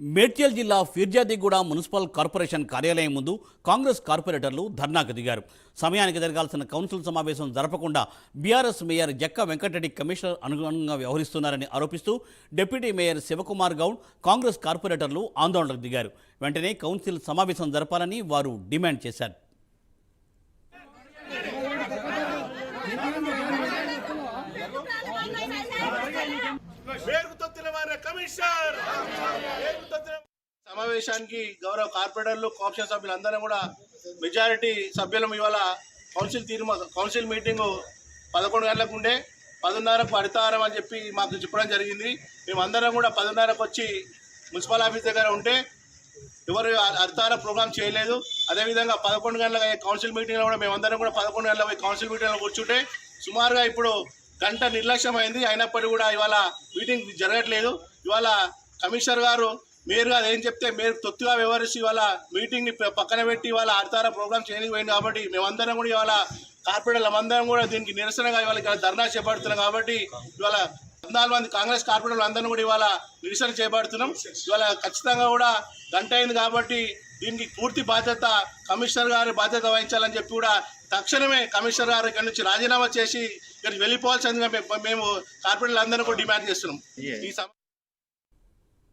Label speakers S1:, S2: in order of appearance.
S1: మేడ్చల్ జిల్లా Peerzadiguda municipal corporation కార్యాలయం ముందు కాంగ్రెస్ కార్పొరేటర్లు ధర్నాకు దిగారు. సమయానికి జరగాల్సిన కౌన్సిల్ సమావేశం జరపకుండా BRS mayor Jakka Venkatareddy commissioner అనుగుణంగా వ్యవహరిస్తున్నారని ఆరోపిస్తూ డిప్యూటీ మేయర్ శివకుమార్ గౌడ్ కాంగ్రెస్ కార్పొరేటర్లు ఆందోళనకు దిగారు. వెంటనే కౌన్సిల్ సమావేశం జరపాలని వారు డిమాండ్ చేశారు.
S2: పేరుకు కమిషనర్! సమావేశానికి గౌరవ కార్పొరేటర్లు కాప్షన్ సభ్యులు అందరం కూడా మెజారిటీ సభ్యులం ఇవాళ కౌన్సిల్ తీర్మా కౌన్సిల్ మీటింగ్ పదకొండు గంటలకు ఉండే పదిన్నరకు హరితారం అని చెప్పి మాకు చెప్పడం జరిగింది. మేమందరం కూడా పదిన్నరకు వచ్చి మున్సిపల్ ఆఫీస్ దగ్గర ఉంటే ఎవరు హరితార ప్రోగ్రామ్ చేయలేదు. అదేవిధంగా పదకొండు గంటల కౌన్సిల్ మీటింగ్లో కూడా మేమందరం కూడా పదకొండు గంటల పోయి కౌన్సిల్ మీటింగ్లో కూర్చుంటే సుమారుగా ఇప్పుడు గంట నిర్లక్ష్యం అయింది అయినప్పటికీ కూడా ఇవాళ మీటింగ్ జరగట్లేదు. ఇవాళ కమిషనర్ గారు మేయర్ గారు ఏం చెప్తే మీరు తొత్తుగా వ్యవహరిస్తూ ఇవాళ మీటింగ్ని పక్కన పెట్టి ఇవాళ ఆడతారా ప్రోగ్రామ్ చేయడానికి పోయింది కాబట్టి మేమందరం కూడా ఇవాళ కార్పొరేటర్లు అందరం కూడా దీనికి నిరసనగా ఇవాళ ఇక్కడ ధర్నా చేపడుతున్నాం కాబట్టి ఇవాళ పద్నాలుగు మంది కాంగ్రెస్ కార్పొరేటర్లు అందరం కూడా ఇవాళ నిరసన చేపడుతున్నాం. ఇవాళ ఖచ్చితంగా కూడా గంట అయింది కాబట్టి దీనికి పూర్తి బాధ్యత కమిషనర్ గారి బాధ్యత వహించాలని చెప్పి కూడా తక్షణమే కమిషనర్ గారు ఇక్కడ నుంచి రాజీనామా చేసి ఇక్కడికి వెళ్ళిపోవాల్సిందిగా మేము- మేము కార్పొరేటర్లు అందరినీ కూడా డిమాండ్ చేస్తున్నాం. ఈ